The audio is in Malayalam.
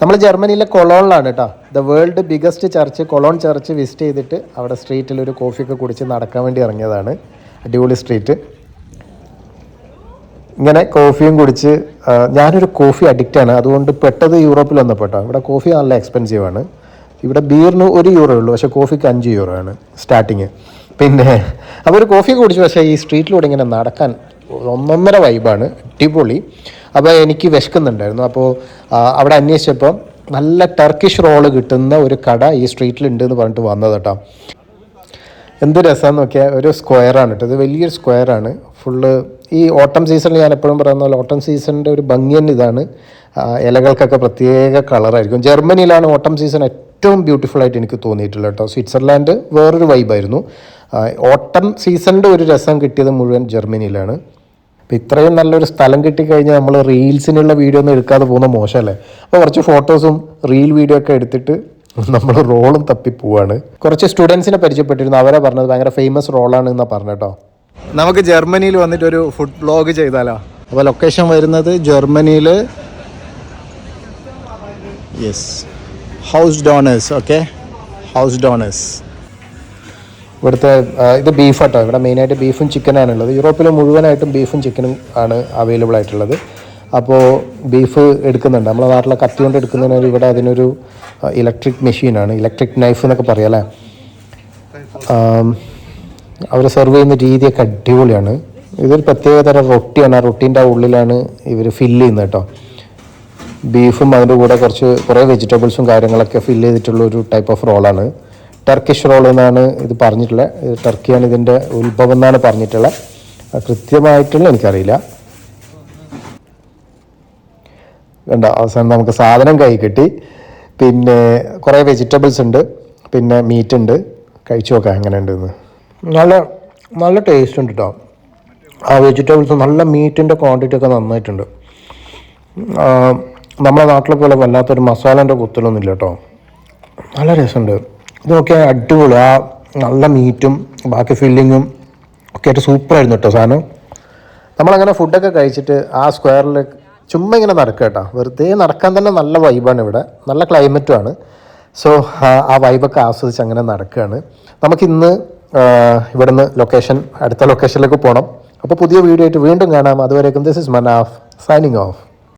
നമ്മൾ ജർമ്മനിയിലെ കൊളോണിലാണ് കേട്ടോ. The world biggest church Cologne church visit ചെയ്തിട്ട് അവിടെ സ്ട്രീറ്റിൽ ഒരു കോഫിയൊക്കെ കുടിച്ച് നടക്കാൻ വേണ്ടി ഇറങ്ങിയതാണ്. അടിപൊളി സ്ട്രീറ്റ് ഇങ്ങനെ കോഫിയും കുടിച്ച് ഞാനൊരു കോഫി അഡിക്റ്റാണ് അതുകൊണ്ട് പെട്ടത് യൂറോപ്പിൽ വന്നപ്പോൾ കേട്ടോ ഇവിടെ കോഫി നല്ല എക്സ്പെൻസീവ് ആണ്. ഇവിടെ ബീറിന് ഒരു യൂറോ ഉള്ളൂ. പക്ഷേ കോഫിക്ക് അഞ്ച് യൂറോ ആണ് സ്റ്റാർട്ടിങ് പിന്നെ അപ്പോൾ ഒരു കോഫി കുടിച്ചു പക്ഷേ ഈ സ്ട്രീറ്റിലൂടെ ഇങ്ങനെ നടക്കാൻ ഒന്നൊന്നര വൈബാണ് അടിപൊളി. അപ്പോൾ എനിക്ക് വിശക്കുന്നുണ്ടായിരുന്നു. അപ്പോൾ അവിടെ അന്വേഷിച്ചപ്പോൾ നല്ല ടർക്കിഷ് റോൾ കിട്ടുന്ന ഒരു കട ഈ സ്ട്രീറ്റിലുണ്ട് എന്ന് പറഞ്ഞിട്ട് വന്നത് കേട്ടോ. എന്ത് രസമാണെന്ന് നോക്കിയാൽ ഒരു സ്ക്വയറാണ് കേട്ടോ. ഇത് വലിയൊരു സ്ക്വയറാണ് ഫുള്ള് ഈ ഓട്ടം സീസണിൽ ഞാൻ എപ്പോഴും പറയുന്ന പോലെ ഓട്ടം സീസണിന്റെ ഒരു ഭംഗി തന്നെ ഇതാണ്. ഇലകൾക്കൊക്കെ പ്രത്യേക കളറായിരിക്കും ജർമ്മനിയിലാണ് ഓട്ടം സീസൺ ഏറ്റവും ബ്യൂട്ടിഫുൾ ആയിട്ട് എനിക്ക് തോന്നിയിട്ടുള്ളത് കേട്ടോ. സ്വിറ്റ്സർലാൻഡ് വേറൊരു വൈബായിരുന്നു ഓട്ടം സീസണിന്റെ ഒരു രസം കിട്ടിയത് മുഴുവൻ ജർമ്മനിയിലാണ്. അപ്പോൾ ഇത്രയും നല്ലൊരു സ്ഥലം കിട്ടിക്കഴിഞ്ഞാൽ നമ്മൾ റീൽസിനുള്ള വീഡിയോ ഒന്നും എടുക്കാതെ പോകുന്ന മോശമല്ലേ? അപ്പോൾ കുറച്ച് ഫോട്ടോസും റീൽ വീഡിയോ ഒക്കെ എടുത്തിട്ട് നമ്മൾ റോളും തപ്പി പോവാണ്. കുറച്ച് സ്റ്റുഡൻസിനെ പരിചയപ്പെട്ടിരുന്നു. അവരെ പറഞ്ഞത് ഭയങ്കര ഫേമസ് റോളാണ് എന്നാണ് പറഞ്ഞേട്ടോ നമുക്ക് ജർമ്മനിയിൽ വന്നിട്ട് ഒരു ഫുഡ് ബ്ലോഗ് ചെയ്താലോ? അപ്പോൾ ലൊക്കേഷൻ വരുന്നത് ജർമ്മനിയിൽ yes house doners okay house doners ഇവിടുത്തെ ഇത് ബീഫ് ആട്ടോ. ഇവിടെ മെയിനായിട്ട് ബീഫും ചിക്കനാണ് ഉള്ളത്. യൂറോപ്പിൽ മുഴുവനായിട്ടും ബീഫും ചിക്കനും ആണ് അവൈലബിൾ ആയിട്ടുള്ളത്. അപ്പോൾ ബീഫ് എടുക്കുന്നുണ്ട്. നമ്മളെ നാട്ടിലെ കത്തി കൊണ്ട് എടുക്കുന്നതിന് ഇവിടെ അതിനൊരു ഇലക്ട്രിക് മെഷീനാണ് ഇലക്ട്രിക് നൈഫ് എന്നൊക്കെ പറയാം അല്ലേ? അവർ സെർവ് ചെയ്യുന്ന രീതിയൊക്കെ അടിപൊളിയാണ്. ഇതൊരു പ്രത്യേക തരം റൊട്ടിയാണ്. ആ റൊട്ടീന്റെ ഉള്ളിലാണ് ഇവർ ഫില്ല് ചെയ്യുന്നത് കേട്ടോ. ബീഫും അതിന്റെ കൂടെ കുറച്ച് കുറേ വെജിറ്റബിൾസും കാര്യങ്ങളൊക്കെ ഫില്ല് ചെയ്തിട്ടുള്ള ഒരു ടൈപ്പ് ഓഫ് റോളാണ് ടർക്കിഷ് റോൾ എന്നാണ് ഇത് പറഞ്ഞിട്ടുള്ളത് ടർക്കിയാണ് ഇതിന്റെ ഉത്ഭവം എന്നാണ് പറഞ്ഞിട്ടുള്ളത് കൃത്യമായിട്ടുള്ള എനിക്കറിയില്ല. വേണ്ട അവസാനം നമുക്ക് സാധനം കൈ കിട്ടി. പിന്നെ കുറേ വെജിറ്റബിൾസ് ഉണ്ട് പിന്നെ മീറ്റ് ഉണ്ട്. കഴിച്ചു നോക്കാം എങ്ങനെ ഉണ്ടെന്ന് നല്ല നല്ല ടേസ്റ്റ് ഉണ്ട് കേട്ടോ ആ വെജിറ്റബിൾസ് നല്ല മീറ്റിന്റെ ക്വാണ്ടിറ്റി ഒക്കെ നന്നായിട്ടുണ്ട്. നമ്മുടെ നാട്ടിലെ പോലെ വല്ലാത്തൊരു മസാലന്റെ കുത്തലൊന്നുമില്ല കേട്ടോ നല്ല രസമുണ്ട്. ഇത് നോക്കിയാൽ അടിപൊളി. ആ നല്ല മീറ്റും ബാക്കി ഫില്ലിങ്ങും ഒക്കെ ആയിട്ട് സൂപ്പറായിരുന്നു കേട്ടോ സാധനം നമ്മളങ്ങനെ ഫുഡൊക്കെ കഴിച്ചിട്ട് ആ സ്ക്വയറിൽ ചുമ്മാ ഇങ്ങനെ നടക്കുക കേട്ടോ വെറുതെ നടക്കാൻ തന്നെ നല്ല വൈബാണ് ഇവിടെ. നല്ല ക്ലൈമറ്റും ആണ്. സോ ആ വൈബൊക്കെ ആസ്വദിച്ച് അങ്ങനെ നടക്കുകയാണ് നമുക്കിന്ന് ഇവിടുന്ന് ലൊക്കേഷൻ അടുത്ത ലൊക്കേഷനിലേക്ക് പോകണം അപ്പോൾ പുതിയ വീഡിയോ ആയിട്ട് വീണ്ടും കാണാം. അതുവരേക്കും this is Manaf signing off